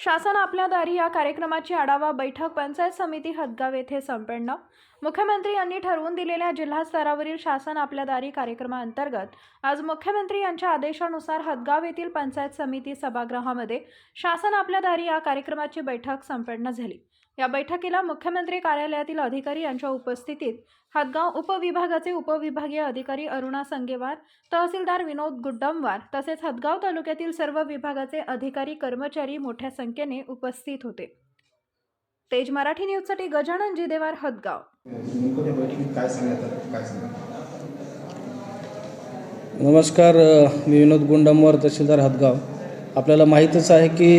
शासन आपल्या दारी या कार्यक्रमाची आढावा बैठक पंचायत समिती हदगाव येथे संपन्न. मुख्यमंत्री यांनी ठरवून दिलेल्या जिल्हा स्तरावरील शासन आपल्या दारी कार्यक्रमाअंतर्गत आज मुख्यमंत्री यांच्या आदेशानुसार हदगाव येथील पंचायत समिती सभागृहामध्ये शासन आपल्या दारी या कार्यक्रमाची बैठक संपन्न झाली. या बैठकीला मुख्यमंत्री कार्यालयातील अधिकारी यांच्या उपस्थितीत हदगाव उपविभागाचे उपविभागीय अधिकारी अरुणा संगेवार तहसीलदार विनोद गुड्डमवार तसेच हदगाव तालुक्यातील सर्व विभागाचे अधिकारी कर्मचारी मोठ्या संख्येने उपस्थित होते. तेज मराठी न्यूजसाठी गजानन जिदेवार हदगाव. नमस्कार मी विनोद गुंडमवर तहसीलदार हातगाव आपल्याला माहीतच आहे की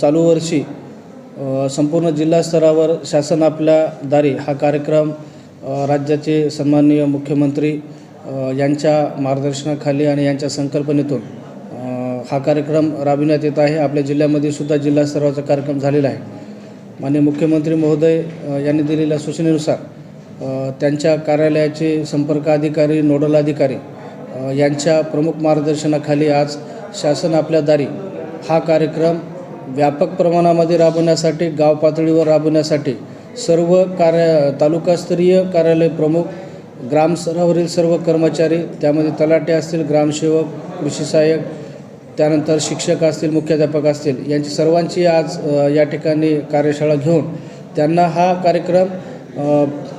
चालू वर्षी संपूर्ण जिल्हा स्तरावर शासन आपल्या दारी हा कार्यक्रम राज्याचे सन्माननीय मुख्यमंत्री यांच्या मार्गदर्शनाखाली आणि यांच्या संकल्पनेतून हा कार्यक्रम राबविण्यात येत आहे. आपल्या जिल्ह्यामध्ये सुद्धा जिल्हा स्तरावरचा कार्यक्रम झालेला आहे. माननीय मुख्यमंत्री महोदय यांनी दिलेल्या सूचनेनुसार त्यांच्या कार्यालयाचे संपर्क अधिकारी नोडल अधिकारी यांच्या प्रमुख मार्गदर्शनाखाली आज शासन आपल्या दारी हा कार्यक्रम व्यापक प्रमाणामध्ये राबवण्यासाठी गाव पातळीवर राबवण्यासाठी सर्व कार्य तालुकास्तरीय कार्यालय प्रमुख ग्रामस्तरावरील सर्व कर्मचारी त्यामध्ये तलाटे असतील ग्रामसेवक कृषी सहाय्यक त्यानंतर शिक्षक असतील मुख्याध्यापक असतील यांची सर्वांची आज या ठिकाणी कार्यशाळा घेऊन त्यांना हा कार्यक्रम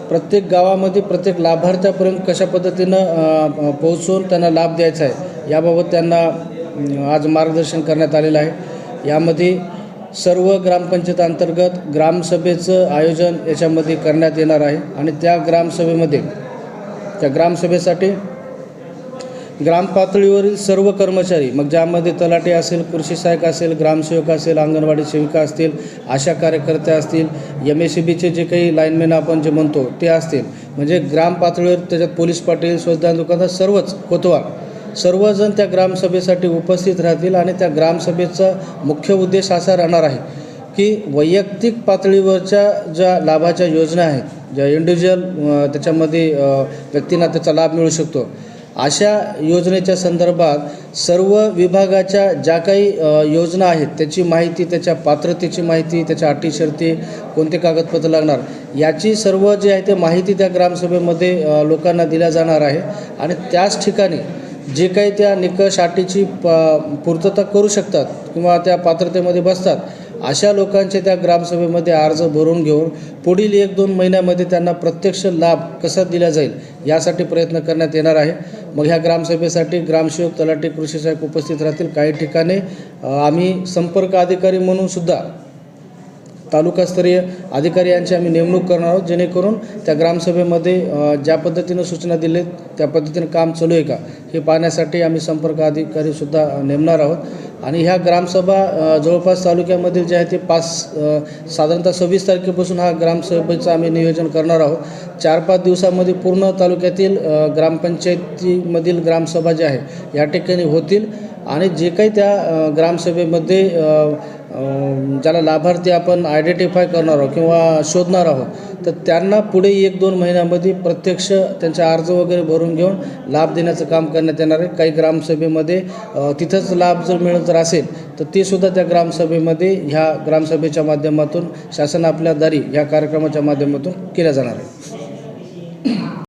प्रत्येक गावामध्ये प्रत्येक लाभार्थ्यापर्यंत कशा पद्धतीनं पोहोचून पोहोचवून त्यांना लाभ द्यायचा आहे याबाबत त्यांना आज मार्गदर्शन करण्यात आलेलं आहे. यामध्ये सर्व ग्रामपंचायत अंतर्गत ग्रामसभेचं आयोजन याच्यामध्ये करण्यात येणार आहे आणि त्या ग्रामसभेमध्ये त्या ग्रामसभेसाठी ग्रामपातळीवरील सर्व कर्मचारी मग ज्यामध्ये तलाटे असेल कृषी सहाय्यक असेल ग्रामसेवक असेल अंगणवाडी सेविका असतील आशा कार्यकर्त्या असतील एम एस सी बीचे जे काही लाईनमॅन आपण जे म्हणतो ते असतील. म्हणजे ग्राम पातळीवर त्याच्यात पोलीस पाटील स्वच्छता दुकानदार सर्वच कोतवाल सर्वजण त्या ग्रामसभेसाठी उपस्थित राहतील आणि त्या ग्रामसभेचा मुख्य उद्देश असा राहणार आहे की वैयक्तिक पातळीवरच्या ज्या लाभाच्या योजना आहेत ज्या इंडिव्हिज्युअल त्याच्यामध्ये व्यक्तींना त्याचा लाभ मिळू शकतो. अशा योजनेच्या संदर्भात सर्व विभागाच्या ज्या काही योजना आहेत त्याची माहिती त्याच्या पात्रतेची माहिती त्याच्या अटी शर्ती कोणते कागदपत्र लागणार याची सर्व जे आहे ते माहिती त्या ग्रामसभेमध्ये लोकांना दिल्या जाणार आहे. आणि त्याच ठिकाणी जे काही त्या निकष अटीची प पूर्तता करू शकतात किंवा त्या पात्रतेमध्ये बसतात अशा लोकांचे त्या ग्रामसभेमध्ये अर्ज भरून घेऊन पुढील एक दोन महिन्यामध्ये त्यांना प्रत्यक्ष लाभ कसा दिला जाईल यासाठी प्रयत्न करण्यात येणार आहे. मग ह्या ग्रामसभेसाठी ग्रामसेवक तलाठी कृषी सहाय्यक उपस्थित राहतील काही ठिकाणी. आम्ही संपर्क अधिकारी म्हणून सुद्धा तालुकास्तरीय अधिकारी यांची आम्ही नेमणूक करणार आहोत. जेणेकरून त्या ग्रामसभेमध्ये ज्या पद्धतीनं सूचना दिलेत त्या पद्धतीनं काम चालू आहे का हे पाहण्यासाठी आम्ही संपर्क अधिकारीसुद्धा नेमणार आहोत. आणि ह्या ग्रामसभा जवळपास तालुक्यामधील जे आहे ते पाच साधारणतः सव्वीस तारखेपासून हा ग्रामसभेचं आम्ही नियोजन करणार आहोत. चार पाच दिवसामध्ये पूर्ण तालुक्यातील ग्रामपंचायतीमधील ग्रामसभा ज्या आहे या ठिकाणी होतील. आणि जे काही त्या ग्रामसभेमध्ये ज्याला लाभार्थी आपण आयडेंटिफाय करणार आहोत किंवा शोधणार आहोत तर त्यांना पुढे एक दोन महिन्यामध्ये प्रत्यक्ष त्यांचा अर्ज वगैरे भरून घेऊन लाभ देण्याचं काम करण्यात येणार आहे. काही ग्रामसभेमध्ये तिथंच लाभ जर मिळत जर असेल तर ते सुद्धा त्या ग्रामसभेमध्ये ह्या ग्रामसभेच्या माध्यमातून शासन आपल्या दारी ह्या कार्यक्रमाच्या माध्यमातून केल्या जाणार आहे